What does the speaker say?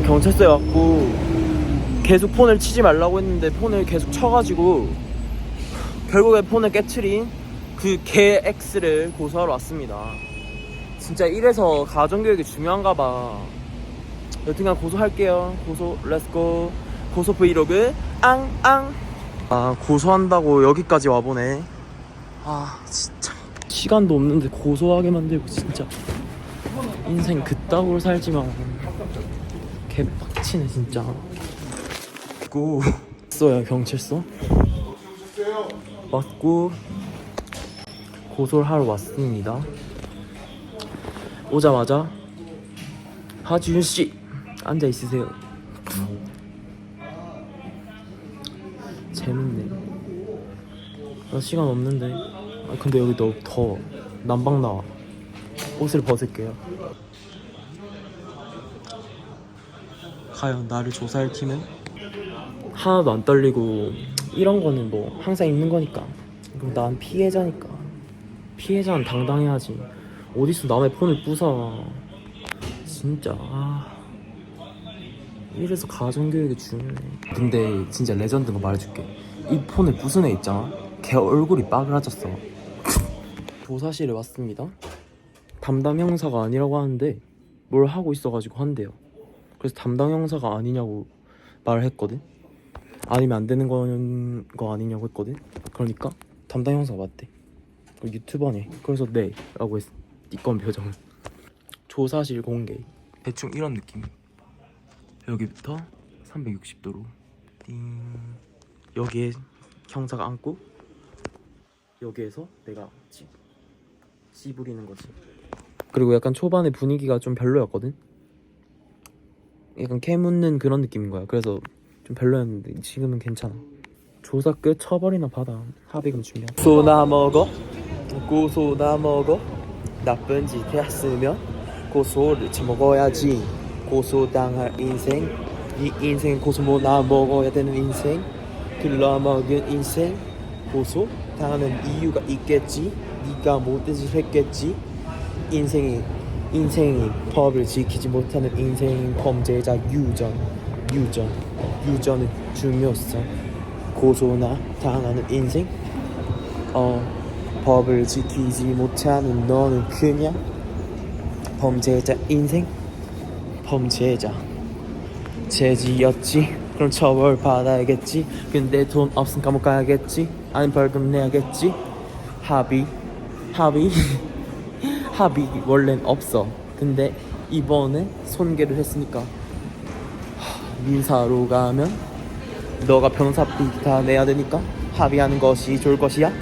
경찰서에 왔고 계속 폰을 치지 말라고 했는데 폰을 계속 쳐가지고 결국에 폰을 깨트린 그 개 X를 고소하러 왔습니다. 진짜 이래서 가정교육이 중요한가 봐. 여튼간 고소할게요. 고소 렛츠고 고소 브이로그 앙 앙 아 고소한다고 여기까지 와보네. 아 진짜 시간도 없는데 고소하게 만들고 진짜 인생 그따구로 살지만 개빡치네 진짜. 고 써요 경찰서. 왔고 고소를 하러 왔습니다. 오자마자 하지윤 씨 앉아 있으세요. 재밌네. 나 시간 없는데. 아 근데 여기 너무 더워. 난방 나와. 옷을 벗을게요. 과연 나를 조사할 팀은 하나도 안 떨리고 이런 거는 뭐 항상 있는 거니까. 그리고 난 피해자니까. 피해자는 당당해야지. 어디서 남의 폰을 부숴. 진짜. 아. 이래서 가정교육이 중요해. 근데 진짜 레전드인 거 말해줄게. 이 폰을 부순 애 있잖아. 걔 얼굴이 빠그라졌어. 조사실에 왔습니다. 담당 형사가 아니라고 하는데 뭘 하고 있어가지고 한대요. 그래서 담당 형사가 아니냐고 말을 했거든. 아니면 안 되는 거는 거 아니냐고 했거든. 그러니까 담당 형사가 맞대. 그 유튜버네. 그래서 네 라고 했어. 이건 표정은. 조사실 공개. 대충 이런 느낌. 여기부터 360도로 띵 여기에 형사가 앉고 여기에서 내가 찌, 찌 부리는 거지 그리고 약간 초반에 분위기가 좀 별로였거든 약간 캐묻는 그런 느낌인 거야. 그래서 좀 별로였는데 지금은 괜찮아. 조사 끝 처벌이나 받아. 합의금 주면. 고소나 먹어? 고소나 먹어? 나쁜 짓 했으면 고소를 쳐먹어야지. 고소당할 인생. 이 인생 고소 뭐나 먹어야 되는 인생. 글러먹은 인생. 고소 당하는 이유가 있겠지? 네가 못된 짓 했겠지? 인생이 인생이 법을 지키지 못하는 인생 범죄자 유전 유전 유전의 중요성 고소나 당하는 인생? 어 법을 지키지 못하는 너는 그냥 범죄자 인생? 범죄자. 죄지였지? 그럼 처벌 받아야겠지? 근데 돈 없으면 감옥 가야겠지? 아니면 벌금 내야겠지? 합의? 합의 합의 원래는 없어. 근데 이번에 손괴를 했으니까 하, 민사로 가면 너가 변사비 다 내야 되니까 합의하는 것이 좋을 것이야